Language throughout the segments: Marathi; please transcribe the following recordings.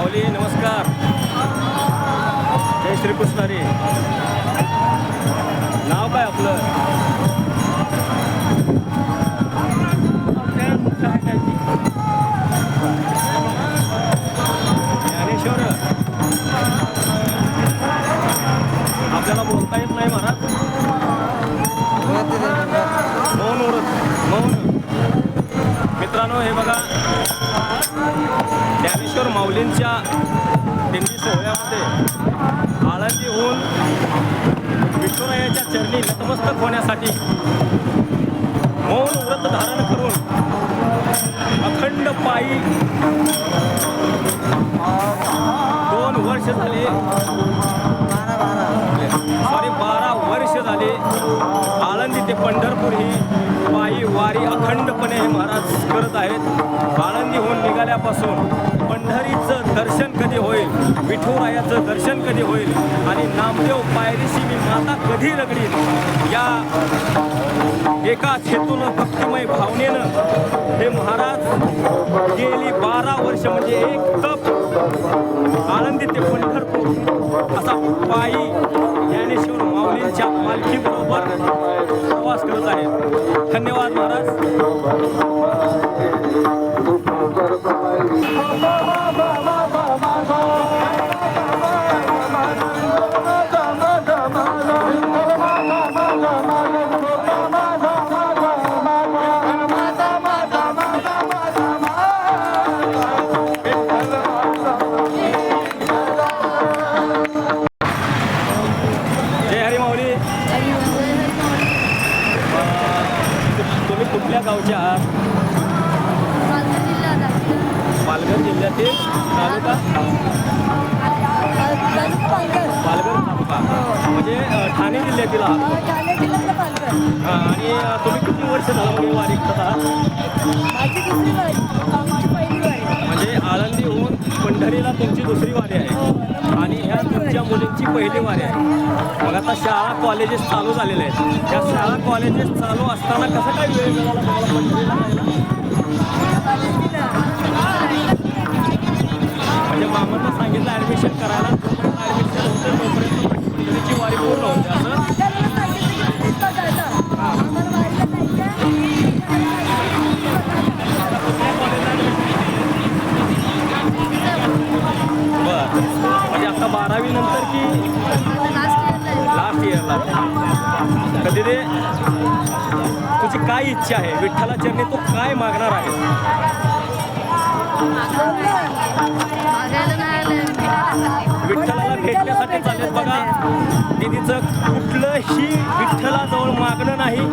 माऊली नमस्कार. जय श्री कृष्णारी. नाव काय आपलं? ज्ञानेश्वर. आपल्याला बोलता येत नाही महाराज. मौन उरत मौन. मित्रांनो हे बघा. ज्ञानेश्वर माऊलींच्या दिंडी सोहळ्यामध्ये आळंदीहून विष्णुरायाच्या चरणी नतमस्तक होण्यासाठी मौन व्रत धारण करून अखंड पायी दोन वर्ष झाले. सॉरी बारा वर्ष झाले. आळंदी ते पंढरपूर ही पायी वारी अखंडपणे हे महाराज करत आहेत. आळंदीहून निघाल्यापासून पंढरीचं दर्शन कधी होईल? विठुरायाचं दर्शन कधी होईल? आणि नामदेव पायरीशी मी माता कधी रगडील या एकाच हेतूनं भक्तिमय भावनेनं हे महाराज गेली बारा वर्ष म्हणजे एक तप आनंदी ते पंढरपूर. असा पायी ज्ञानेश्वर माऊलींच्या मालकीबरोबर प्रवास करत आहे धन्यवाद महाराज. तुम्ही कुठल्या गावचे आहात? हा, आणि तुम्ही किती वर्ष झालं म्हणजे वारी करत आहात म्हणजे आळंदीहून पंढरीला तुमची दुसरी वारी आहे. आणि ह्या तुमच्या मुलींची पहिली वारी आहे. मग आता शाळा कॉलेजेस चालू झालेले आहेत. त्या शाळा कॉलेजेस चालू असताना कसं काय वेळ मिळाला तुम्हाला पंढरीला जायला? काय इच्छा आहे. विठ्ठला चरणी तू काय मागणार आहे? विठ्ठलाला भेटण्यासाठी चालेल बघा. दिदीचं कुठलंही विठ्ठलाजवळ मागणं नाही.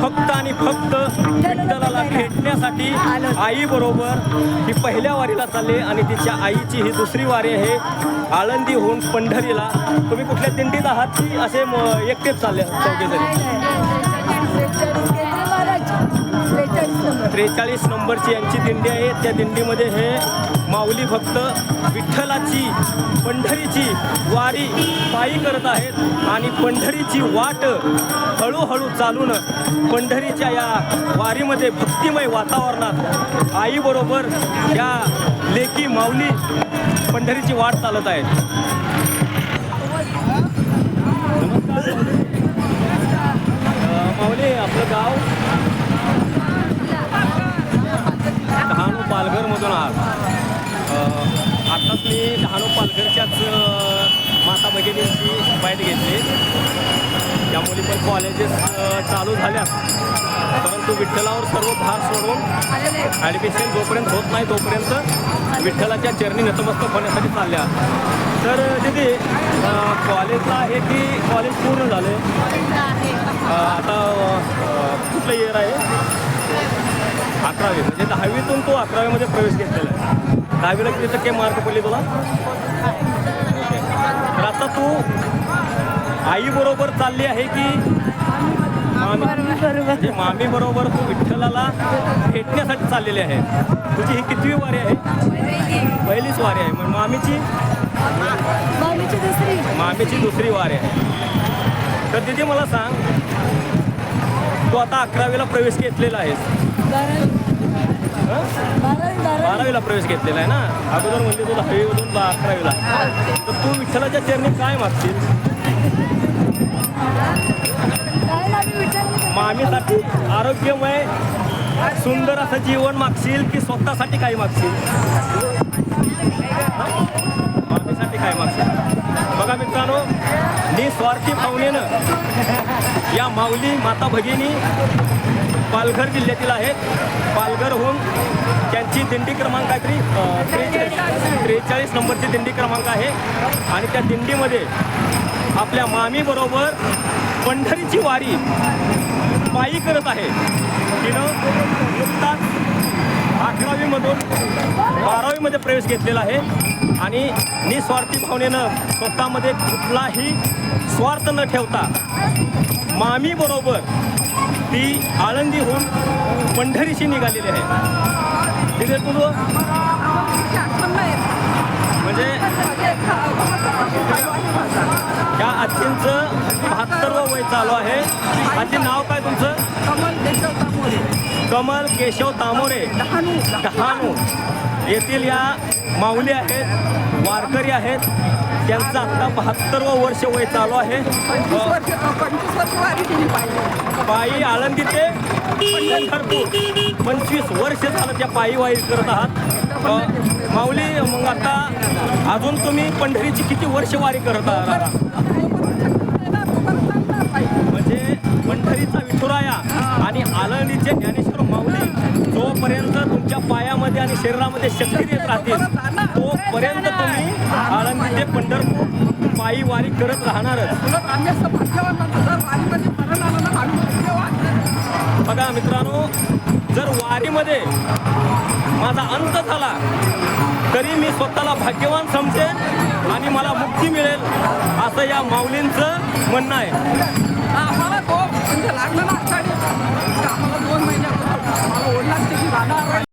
फक्त आणि फक्त विठ्ठलाला भेटण्यासाठी आई बरोबर ही पहिल्या वारीला चालली आणि तिच्या आईची ही दुसरी वारी आहे. आळंदीहून पंढरीला. तुम्ही कुठल्या दिंडीत आहात की असे एकटेच चालले चौघेजणी? त्रेचाळीस नंबरची यांची दिंडी आहे. त्या दिंडीमध्ये हे माऊली भक्त विठ्ठलाची पंढरीची वारी पायी करत आहेत. आणि पंढरीची वाट हळूहळू चालून पंढरीच्या या वारीमध्ये भक्तिमय वातावरणात आईबरोबर या लेकी माऊली पंढरीची वाट चालत आहेत. माऊली आपलं गाव आत्ताच मी डहाणू पालघरच्याच माता भगिनींची बाईट घेतली. त्यामुळे पण कॉलेजेस चालू झाल्यात. परंतु विठ्ठलावर सर्व भार सोडून ॲडमिशन जोपर्यंत होत नाही तोपर्यंत विठ्ठलाच्या चरणी नतमस्तक होण्यासाठी चालल्या. तर दिदी कॉलेजला आहे की कॉलेज पूर्ण झालं आता कुठलं इयर आहे? अकरावी म्हणजे दहावीतून तो अकरावीमध्ये प्रवेश घेतलेला आहे. दहावीला किती टक्के मार्क पडले तुला? तर आता तू आईबरोबर चालली आहे की मामी? म्हणजे मामी बरोबर तू विठ्ठलाला भेटण्यासाठी चाललेली आहे. तुझी ही कितवी वारी आहे? पहिलीच वारी आहे. मग मामीची? मामीची दुसरी. वारी आहे. तर दिदी मला सांग. तू आता अकरावीला प्रवेश घेतलेला आहेस. बारावीला प्रवेश घेतलेला आहे ना? अगोदर म्हणजे तू दहावीमधून बा अकरावीला. तर तू विठ्ठलाच्या चरणी काय मागशील? मामीसाठी आरोग्यमय सुंदर असं जीवन मागशील की स्वतःसाठी काय मागशील? मामीसाठी काय मागशील? बघा मित्रांनो निस्वार्थी भावनेनं या माऊली माता भगिनी पालघर जिल्ह्यातील आहेत. पालघरहून त्यांची दिंडी क्रमांक काहीतरी त्रेचाळीस त्रेचाळीस नंबरची दिंडी क्रमांक आहे. आणि त्या दिंडीमध्ये आपल्या मामीबरोबर पंढरीची वारी पायी करत आहे. तिनं नुकताच अकरावीमधून बारावीमध्ये प्रवेश घेतलेला आहे. आणि निस्वार्थी भावनेनं स्वतःमध्ये कुठलाही स्वार्थ न ठेवता मामीबरोबर ती आळंदीहून पंढरीशी निघालेली आहे. तिथे तुझं म्हणजे या आजींचं बहात्तरवं वय चालू आहे. आजी नाव काय तुमचं? कमल केशव तामोरे डहाणू डहाणू येथील या माऊली आहेत वारकरी आहेत त्यांचं आत्ता बहात्तरवं वर्ष वय चालू आहे पायी आळंदी ते पंढरपूर पंचवीस वर्ष झालं त्या पायी वारी करत आहात माऊली मग आता अजून तुम्ही पंढरीची किती वर्ष वारी करत आहात म्हणजे पंढरीचा विठुराया आणि आळंदीचे ज्ञानेश्वर माऊली जोपर्यंत तुमच्या पायामध्ये आणि शरीरामध्ये शक्ती देत राहतील तोपर्यंत तुम्ही आळंदी ते पंढरपूर पायी वारी करत राहणारच. बघा मित्रांनो जर वारीमध्ये माझा अंत झाला तरी मी स्वतःला भाग्यवान समजेन आणि मला मुक्ती मिळेल असं या माऊलींचं म्हणणं आहे. म्हणजे लागलं ना आठवड्यात आम्हाला दोन महिन्यापासून आम्हाला ओढ लागते की